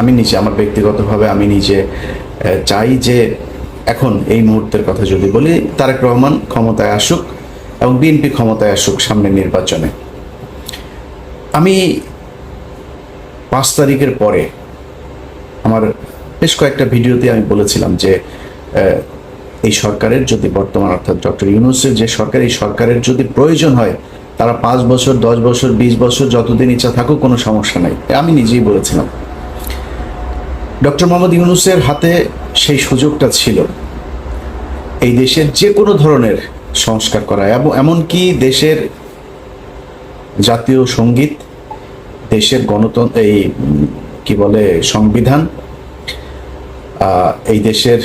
আমি নিজে, আমার ব্যক্তিগতভাবে আমি নিজে চাই যে এখন এই মুহূর্তের কথা যদি বলি, তারেক রহমান ক্ষমতায় আসুক এবং বিএনপি ক্ষমতায় আসুক সামনের নির্বাচনে। আমি পাঁচ তারিখের পরে আমার বেশ কয়েকটা ভিডিওতে আমি বলেছিলাম যে এই সরকারের যদি বর্তমান অর্থাৎ ডক্টর ইউনুসের যে সরকার, এই সরকারের যদি প্রয়োজন হয়, তারা পাঁচ বছর, দশ বছর, বিশ বছর যতদিন ইচ্ছা থাকুক, কোনো সমস্যা নাই। আমি নিজেই বলেছিলাম। ডক্টর মোহাম্মদ ইউনুসের হাতে সেই সুযোগটা ছিল। এই দেশের যে কোনো ধরনের সংস্কার করা এবং এমনকি দেশের জাতীয় সংগীত, দেশের গণতন্ত্র এই, কি বলে, সংবিধান এই দেশের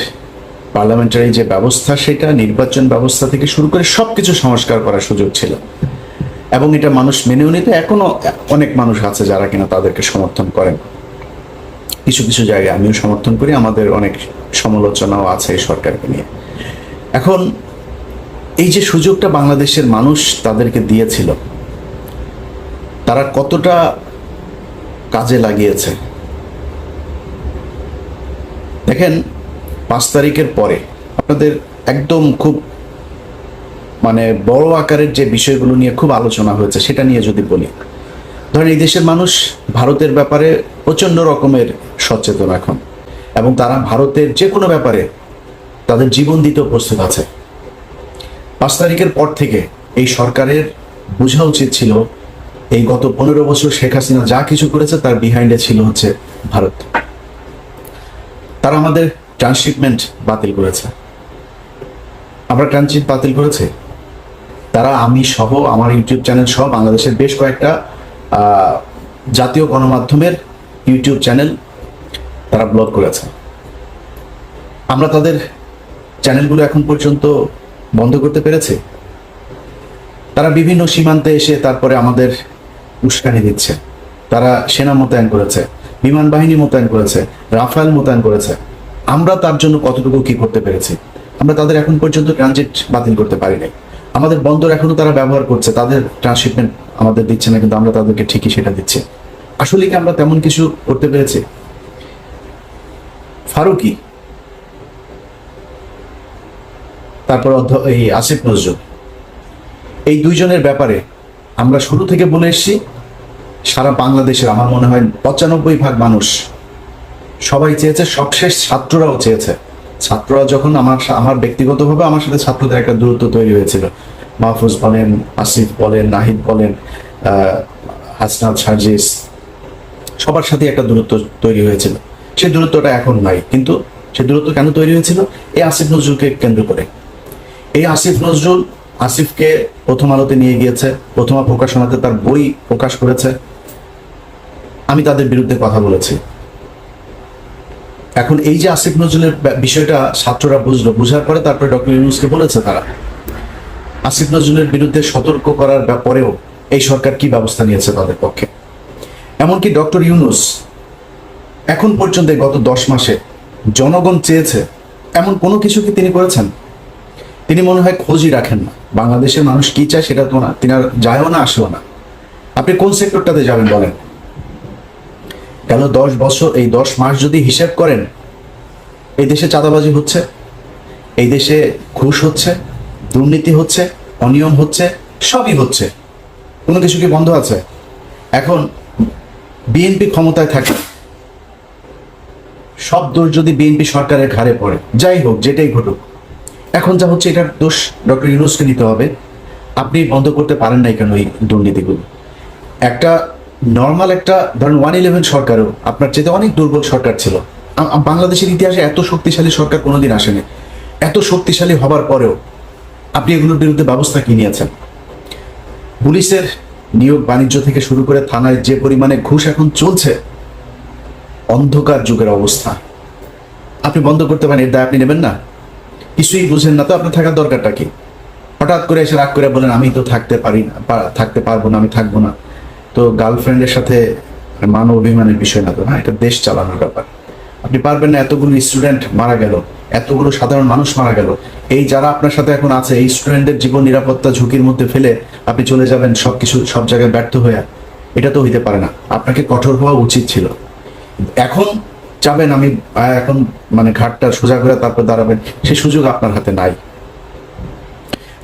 পার্লামেন্টারি যে ব্যবস্থা, সেটা নির্বাচন ব্যবস্থা থেকে শুরু করে সব কিছু সংস্কার করার সুযোগ ছিল। এবং এটা মানুষ মেনেও নিতে। এখনও অনেক মানুষ আছে যারা কিনা তাদেরকে সমর্থন করেন। কিছু কিছু জায়গায় আমিও সমর্থন করি, আমাদের অনেক সমালোচনাও আছে এই সরকারকে নিয়ে। এখন এই যে সুযোগটা বাংলাদেশের মানুষ তাদেরকে দিয়েছিল, তারা কতটা কাজে লাগিয়েছে? দেখেন, পাঁচ তারিখের পরে আপনাদের একদম খুব মানে বড় আকারের যে বিষয়গুলো নিয়ে খুব আলোচনা হয়েছে, সেটা নিয়ে যদি বলি। ধরেন এই দেশের মানুষ ভারতের ব্যাপারে প্রচণ্ড রকমের সচেতন এখন। এবং তারা ভারতের যে কোনো ব্যাপারে তাদের জীবন দিতেও প্রস্তুত আছে। পাঁচ তারিখের পর থেকে এই সরকারের বোঝা উচিত ছিল, এই গত পনেরো বছর শেখ হাসিনা যা কিছু করেছে তার বিহাইন্ডে ছিল হচ্ছে ভারত। তারা আমাদের ট্রান্সশিপমেন্ট বাতিল করেছে। আমরা ট্রানজিট বাতিল করেছে। তারা আমি সহ, আমার ইউটিউব চ্যানেল সহ বাংলাদেশের বেশ কয়েকটা জাতীয় গণমাধ্যমের ইউটিউব চ্যানেল তারা ব্লক করেছে। আমরা তাদের চ্যানেলগুলো এখন পর্যন্ত বন্ধ করতে পেরেছি। তারা বিভিন্ন সীমান্তে এসে তারপরে আমাদের উস্কানি দিচ্ছে। তারা সেনা মোতায়েন করেছে, বিমান বাহিনী মোতায়েন করেছে, রাফায়েল মোতায়েন করেছে। আমরা তার জন্য কতটুকু কি করতে পেরেছি? আমরা তাদের এখন পর্যন্ত ট্রানজিট বাতিল করতে পারি নাই আমাদের বন্দর এখনও তারা ব্যবহার করছে, তাদের ট্রান্সশিপমেন্ট আমাদের দিচ্ছে না, কিন্তু আমরা তাদেরকে ঠিকই সেটা দিচ্ছি। আসলে কি আমরা তেমন কিছু করতে পেরেছি? ফারুকি। তারপর এই আসিফ নজরুল। এই দুইজনের ব্যাপারে আমরা শুরু থেকে বলে এসেছি সারা বাংলাদেশের আমার মনে হয় পঁচানব্বই ভাগ মানুষ সবাই চেয়েছে সবশেষ ছাত্ররাও চেয়েছে। ছাত্ররা যখন আমার আমার ব্যক্তিগতভাবে আমার সাথে ছাত্রদের একটা দূরত্ব তৈরি হয়েছিল। মাহফুজ বলেন আসিফ বলেন নাহিদ বলেন আহ, হাসনাত সার্জিস সবার সাথে একটা দূরত্ব তৈরি হয়েছিল। সেই দূরত্বটা এখন নাই, কিন্তু সেই দূরত্ব কেন তৈরি হয়েছিল? এই আসিফ নজরুলকে কেন্দ্র করে। এই আসিফ নজরুল আসিফকে প্রথম আলোতে নিয়ে গিয়েছে, প্রথমা প্রকাশনাতে তার বই প্রকাশ করেছে। আমি তাদের বিরুদ্ধে কথা বলেছি। এখন এই যে আসিফ নজরুলের বিষয়টা ছাত্ররা বুঝলো, বুঝার পরে তারপরে ডক্টর ইউনুসকে বলেছে তারা। আসিফ নজরুলের বিরুদ্ধে সতর্ক করার ব্যাপারেও এই সরকার কি ব্যবস্থা নিয়েছে তাদের পক্ষে? এমনকি ডক্টর ইউনুস এখন পর্যন্ত গত দশ মাসে জনগণ চেয়েছে এমন কোনো কিছু কি তিনি করেছেন? তিনি মনে হয় খোঁজই রাখেন না। বাংলাদেশের মানুষ কি চায় সেটা তো না। তিনি আর যায়ও না, আসেও না। আপনি কোন সেক্টরটাতে যাবেন বলেন? গেল দশ বছর, এই দশ মাস যদি হিসাব করেন, এই দেশে চাঁদাবাজি হচ্ছে? এই দেশে ঘুষ হচ্ছে? দুর্নীতি হচ্ছে? অনিয়ম হচ্ছে? সবই হচ্ছে। কোনো কিছু কি বন্ধ আছে? এখন বিএনপি ক্ষমতায় থাকে। সব দোষ যদি বিএনপি সরকারের ঘাড়ে পড়ে, যাই হোক, যেটাই ঘটুক। এখন যা হচ্ছে, এটার দোষ ডক্টর ইউনুসকে নিতে হবে। আপনি বন্ধ করতে পারেন নাই কেন এই দুর্নীতিগুলো? একটা নর্মাল একটা, ধরেন ওয়ান ইলেভেন সরকারও, আপনার চেয়ে অনেক দুর্বল সরকার ছিল। বাংলাদেশের ইতিহাসে এত শক্তিশালী সরকার কোনোদিন আসেনি। এত শক্তিশালী হবার পরেও আপনি এগুলোর বিরুদ্ধে ব্যবস্থা কি নিয়েছেন? পুলিশের নিয়োগ বাণিজ্য থেকে শুরু করে থানায় যে পরিমাণে ঘুষ এখন চলছে অন্ধকার যুগের অবস্থা। আপনি বন্ধ করতে পারেন, এর দায় আপনি নেবেন না। কিছুই বুঝেন না তো, আপনার থাকার দরকারটা কি? হঠাৎ করে এসে রাগ করে বলেন আমি তো থাকতে পারি না থাকতে পারব না, আমি থাকব না। তো গার্লফ্রেন্ডের সাথে মান অভিমানের বিষয় না তো, না, এটা দেশ চালানোর ব্যাপার। আপনি পারবেন না, এতগুলো স্টুডেন্ট মারা গেল, এতগুলো সাধারণ মানুষ মারা গেল। এই যারা আপনার সাথে এখন আছে, এই স্টুডেন্টের জীবন নিরাপত্তা ঝুঁকির মধ্যে ফেলে আপনি চলে যাবেন, সবকিছু সব জায়গায় ব্যর্থ হয়ে। এটা তো হইতে পারে না। আপনাকে কঠোর হওয়া উচিত ছিল। এখন যাবেন, আমি এখন মানে ঘাটটা সোজা করে তারপর দাঁড়াবেন। সেই সুযোগ আপনার হাতে নাই।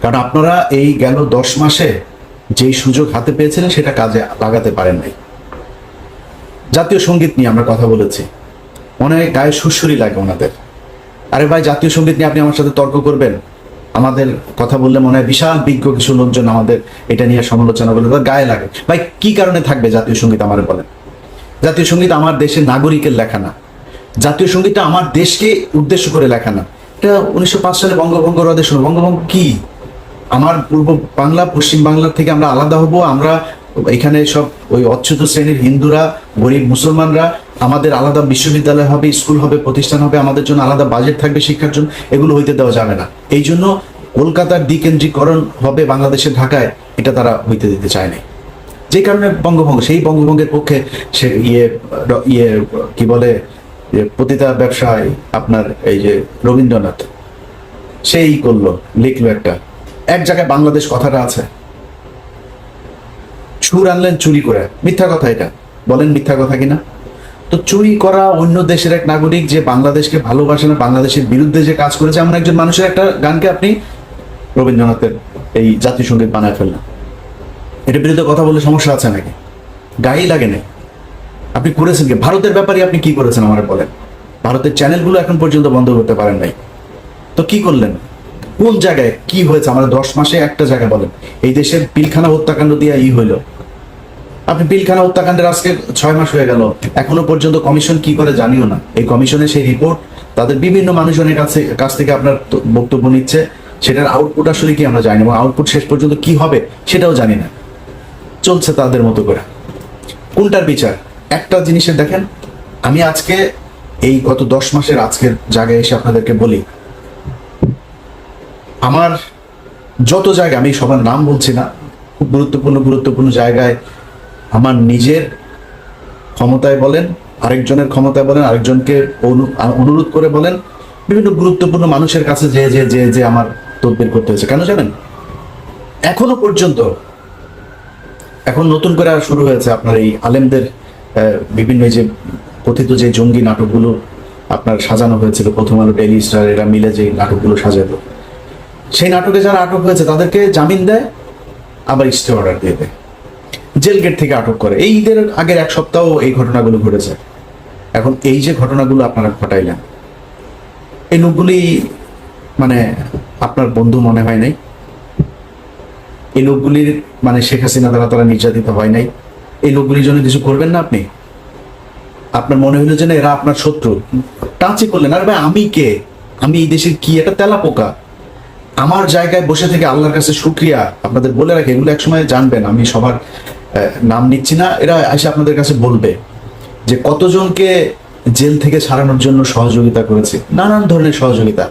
কারণ আপনারা এই গেল দশ মাসে যেই সুযোগ হাতে পেয়েছিলেন, সেটা কাজে লাগাতে পারেন নাই। জাতীয় সংগীত নিয়ে আমরা কথা বলেছি। অনেক গায়ে সুরসুরি লাগে ওনাদের। আরে ভাই, জাতীয় সংগীত নিয়ে আপনি আমার সাথে তর্ক করবেন? আমাদের কথা বললে মনে হয় বিশাল বিজ্ঞ কিছু লোকজন আমাদের এটা নিয়ে সমালোচনা করলে গায়ে লাগে। ভাই, কি কারণে থাকবে জাতীয় সংগীত আমার বলেন? জাতীয় সংগীত আমার দেশের নাগরিকের লেখা না। জাতীয় সঙ্গীতটা আমার দেশকে উদ্দেশ্য করে লেখা না। এটা উনিশশো পাঁচ সালে বঙ্গভঙ্গ রদের সময় বঙ্গভঙ্গ কি? আমার পূর্ব বাংলা, পশ্চিম বাংলার থেকে আমরা আলাদা হব। আমরা এখানে সব ওই অচ্যুত শ্রেণির হিন্দুরা, গরিব মুসলমানরা, আমাদের আলাদা বিশ্ববিদ্যালয় হবে, স্কুল হবে, প্রতিষ্ঠান হবে, আমাদের জন্য আলাদা বাজেট থাকবে শিক্ষার জন্য। এগুলো হইতে দেওয়া যাবে না। এই জন্য কলকাতার দ্বিকেন্দ্রীকরণ হবে বাংলাদেশের ঢাকায়। এটা তারা হইতে দিতে চায় না যে কারণে বঙ্গভঙ্গ, সেই বঙ্গভঙ্গের পক্ষে সে ইয়ে ইয়ে কি বলে পতিতা ব্যবসায় আপনার এই যে রবীন্দ্রনাথ, সেই করল, লিখলো একটা। এক জায়গায় বাংলাদেশ কথাটা আছে। সুর আনলেন চুরি করে। মিথ্যা কথা এটা। বলেন মিথ্যা কথা কিনা? তো চুরি করা অন্য দেশের এক নাগরিক যে বাংলাদেশকে ভালোবাসে না, বাংলাদেশের বিরুদ্ধে যে কাজ করেছে, এমন একজন মানুষের একটা গানকে আপনি রবীন্দ্রনাথের এই জাতীয় সংগীত বানায় ফেললেন। এটার বিরুদ্ধে কথা বললে সমস্যা আছে নাকি? গায়েই লাগে নাই। আপনি করেছেন কি? ভারতের ব্যাপারে আপনি কি করেছেন আমার বলেন। ভারতের চ্যানেলগুলো এখন পর্যন্ত বন্ধ করতে পারেন নাই। তো কি করলেন? কোন জায়গায় কি হয়েছে? আমাদের দশ মাসে একটা জায়গায় বলেন। এই দেশের পিলখানা হত্যাকাণ্ড দিয়ে ই হইল। আপনি পিলখানা হত্যাকাণ্ডের আজকে ছয় মাস হয়ে গেল। এখনও পর্যন্ত কমিশন কি করে জানিও না। এই কমিশনের সেই রিপোর্ট, তাদের বিভিন্ন মানুষজনের কাছে, কাছ থেকে আপনার বক্তব্য নিচ্ছে। সেটার আউটপুট আসলে কি আমরা জানি এবং আউটপুট শেষ পর্যন্ত কি হবে সেটাও জানি না। চলছে তাদের মতো করে। কোনটার বিচার? একটা জিনিসের দেখেন, আমি আজকে এই গত দশ মাসের আজকের জায়গায় এসে আপনাদেরকে বলি, আমার যত জায়গা আমি সবার নাম বলছি না, খুব গুরুত্বপূর্ণ গুরুত্বপূর্ণ জায়গায় আমার নিজের ক্ষমতায় বলেন, আরেকজনের ক্ষমতায় বলেন, আরেকজনকে অনু- অনুরোধ করে বলেন, বিভিন্ন গুরুত্বপূর্ণ মানুষের কাছে যে যে যে যে আমার তদবির করতে হয়েছে। কেন জানেন? এখনও পর্যন্ত এখন নতুন করে শুরু হয়েছে আপনার এই আলেমদের বিভিন্ন যে কথিত যে জঙ্গি নাটকগুলো আপনার সাজানো হয়েছিল, প্রথম আলো, ডেইলি স্টার, এরা মিলে যে নাটকগুলো সাজাতো সেই নাটকে যারা আটক হয়েছে, তাদেরকে জামিন দেয়, আবার স্টে অর্ডার দিয়ে দেয়। জেল গেট থেকে আটক করে। এই ঈদের আগের এক সপ্তাহ এই ঘটনাগুলো ঘটেছে। এখন এই যে ঘটনাগুলো আপনারা ঘটাইলেন এই লোকগুলি মানে আপনার বন্ধু মনে হয় নাই? এই লোকগুলির মানে শেখ হাসিনা দ্বারা তারা নির্যাতিত হয় নাই। এই লোকগুলির জন্য কিছু করবেন না আপনি? আপনার মনে হলো যে না, এরা আপনার শত্রু। টাচই করলেন, আর ভাই, আমি কে? আমি এই দেশের কি এটা তেলা পোকা আমার জায়গায় বসে থেকে আল্লাহর কাছে শুক্রিয়া। আপনাদের বলে রাখি, এগুলো একসময় জানবেন, আমি সবার নাম নিচ্ছি না। এরা এসে আপনাদের কাছে বলবে যে, কতজনকে জেল থেকে ছাড়ানোর জন্য সহযোগিতা করেছে? নানান ধরনের সহযোগিতা।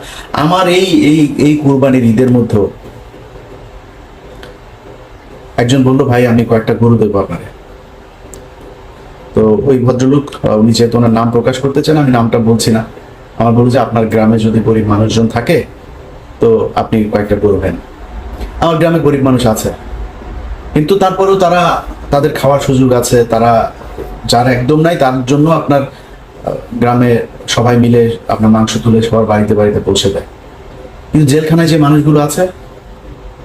আমার এই এই এই কুরবানির ঈদের মধ্যেও একজন বলল, ভাই, আমি কয়েকটা গরু দেবো আপনারে তো ওই ভদ্রলোক উনি যেহেতু ওনার নাম প্রকাশ করতে চান, আমি নামটা বলছি না। আমার বলল যে, আপনার গ্রামে যদি গরিব মানুষজন থাকে, তো আপনি কয়েকটা গরু নেন। আমার গ্রামে গরিব মানুষ আছে। কিন্তু তারপরেও তারা, তাদের খাওয়ার সুযোগ আছে, তারা, যার একদম নাই, তার জন্য আপনার গ্রামে সবাই মিলে আপনার মাংস তুলে সবার বাড়িতে বাড়িতে পৌঁছে দেয়। কিন্তু জেলখানায় যে মানুষগুলো আছে,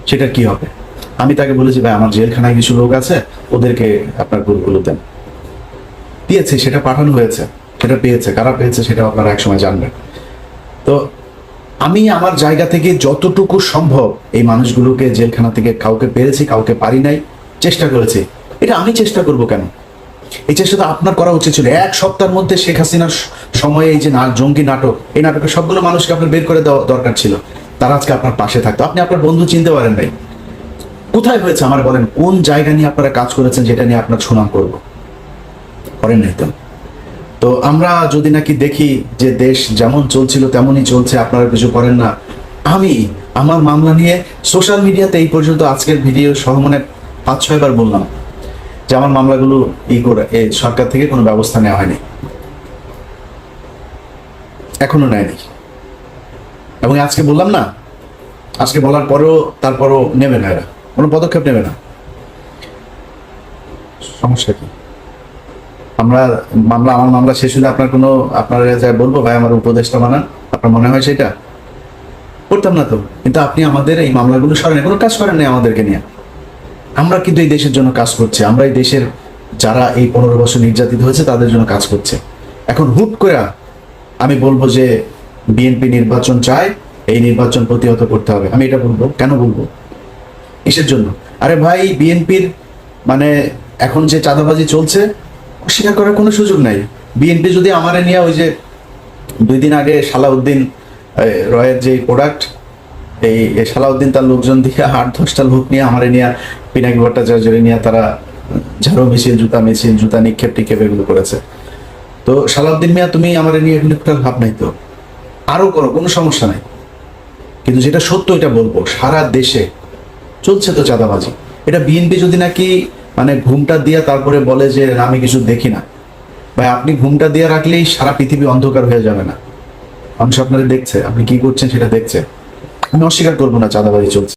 সেটা কি হবে? আমি তাকে বলেছি, ভাই, আমার জেলখানায় কিছু লোক আছে, ওদেরকে আপনার গরুগুলো দেন। দিয়েছে, সেটা পাঠানো হয়েছে, সেটা পেয়েছে, কারা পেয়েছে সেটা আপনারা একসময় জানবেন। তো আমি আমার জায়গা থেকে যতটুকু সম্ভব এই মানুষগুলোকে জেলখানা থেকে কাউকে পেরেছি, কাউকে পারি নাই, চেষ্টা করেছি। এটা আমি চেষ্টা করব কেন? এই চেষ্টা তো আপনার করা উচিত ছিল। এক সপ্তাহের মধ্যে শেখ হাসিনার সময়ে এই যে না জঙ্গি নাটক, এই নাটকের সবগুলো মানুষকে আপনার বের করে দেওয়া দরকার ছিল। তারা আজকে আপনার পাশে থাকতো। আপনি আপনার বন্ধু চিনতে পারেন নাই। কোথায় হয়েছে? আমার বলেন, কোন জায়গা নিয়ে আপনারা কাজ করেছেন যেটা নিয়ে আপনার সুনাম করব? করেন নাই তো। তো আমরা যদি নাকি দেখি যে দেশ যেমন চলছিল, তেমনই চলছে, আপনারা কিছু করেন না। আমি আমার মামলা নিয়ে সোশ্যাল মিডিয়াতে এই পর্যন্ত আজকের ভিডিও সহ মানে পাঁচ ছয়বার বললাম যে আমার মামলাগুলো ই করে সরকার থেকে কোনো ব্যবস্থা নেওয়া হয়নি। এখনও নেয়নি। এবং আজকে বললাম না, আজকে বলার পরেও, তারপরও নেবে না এরা কোনো পদক্ষেপ নেবে না। সমস্যা কি? আমরা মামলা, আমার মামলা শেষ হলে আপনার কোনো, আপনার যা বলব ভাই, আমার উপদেশটা বানান, আপনার মনে হয় সেটা? করতাম না তো, কিন্তু আপনি আমাদের এই মামলাগুলো সরেন, কোনো কাজ করেন নাই আমাদেরকে নিয়ে। আমরা কিন্তু এই দেশের জন্য কাজ করছি, আমরা এই দেশের যারা এই পনেরো বছর নির্যাতিত হয়েছে, তাদের জন্য কাজ করছে। এখন হুট করে আমি বলব যে বিএনপি নির্বাচন চায়, এই নির্বাচন প্রতিহত করতে হবে। আমি এটা বলব। কেন বলব? কিসের জন্য? আরে ভাই, বিএনপির মানে এখন যে চাঁদাবাজি চলছে, অস্বীকার করার কোনো সুযোগ নাই। বিএনপি যদি আমারে নিয়ে ওই যে দুই দিন আগে সালাউদ্দিন রয়ের যে প্রোডাক্ট এই সালাউদ্দিন তার লোকজন দিয়ে আট দশটা লোক নিয়ে আমারে নিয়ে পিনাকি ভট্টাচার্যের নিয়ে তারা ঝাড়ু মেশিন জুতা মেশিন জুতা নিক্ষেপ, টিক্ষেপ এগুলো করেছে। তো সালাউদ্দিন মিয়া, তুমি আমারে নিয়ে এগুলো করার ভাব নাই তো? আরও করো, কোনো সমস্যা নাই। কিন্তু যেটা সত্য, এটা বলব, সারা দেশে চলছে তো চাঁদাবাজি। এটা বিএনপি যদি নাকি মানে ঘুমটা দিয়ে তারপরে বলে যে আমি কিছু দেখি না। ভাই, আপনি ঘুমটা দিয়ে রাখলেই সারা পৃথিবী অন্ধকার হয়ে যাবে না। মানুষ আপনারা দেখছে, আপনি কি করছেন সেটা দেখছে। আমি অস্বীকার করব না, চাঁদাবাজি চলছে।